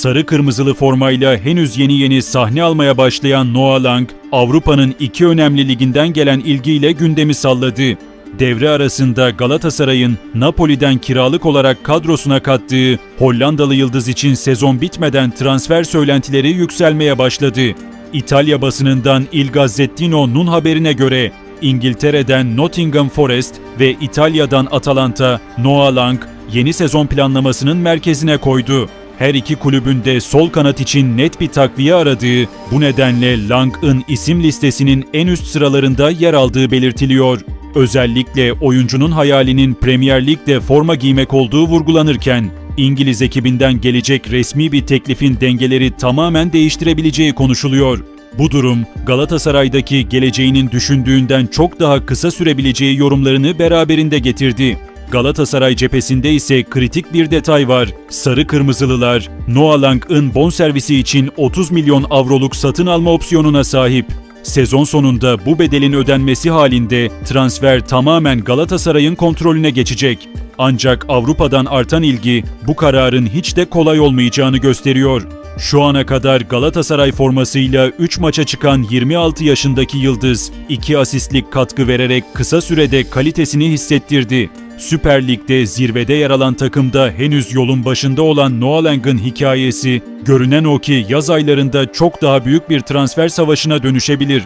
Sarı kırmızılı formayla henüz yeni yeni sahne almaya başlayan Noah Lang, Avrupa'nın iki önemli liginden gelen ilgiyle gündemi salladı. Devre arasında Galatasaray'ın Napoli'den kiralık olarak kadrosuna kattığı Hollandalı yıldız için sezon bitmeden transfer söylentileri yükselmeye başladı. İtalya basınından Il Gazzettino'nun haberine göre İngiltere'den Nottingham Forest ve İtalya'dan Atalanta Noah Lang yeni sezon planlamasının merkezine koydu. Her iki kulübün de sol kanat için net bir takviye aradığı, bu nedenle Lang'ın isim listesinin en üst sıralarında yer aldığı belirtiliyor. Özellikle oyuncunun hayalinin Premier Lig'de forma giymek olduğu vurgulanırken, İngiliz ekibinden gelecek resmi bir teklifin dengeleri tamamen değiştirebileceği konuşuluyor. Bu durum Galatasaray'daki geleceğinin düşündüğünden çok daha kısa sürebileceği yorumlarını beraberinde getirdi. Galatasaray cephesinde ise kritik bir detay var. Sarı Kırmızılılar, Noah Lang'ın bonservisi için 30 milyon avroluk satın alma opsiyonuna sahip. Sezon sonunda bu bedelin ödenmesi halinde transfer tamamen Galatasaray'ın kontrolüne geçecek. Ancak Avrupa'dan artan ilgi bu kararın hiç de kolay olmayacağını gösteriyor. Şu ana kadar Galatasaray formasıyla 3 maça çıkan 26 yaşındaki Yıldız, 2 asistlik katkı vererek kısa sürede kalitesini hissettirdi. Süper Lig'de zirvede yer alan takımda henüz yolun başında olan Noah Lang'ın hikayesi, görünen o ki yaz aylarında çok daha büyük bir transfer savaşına dönüşebilir.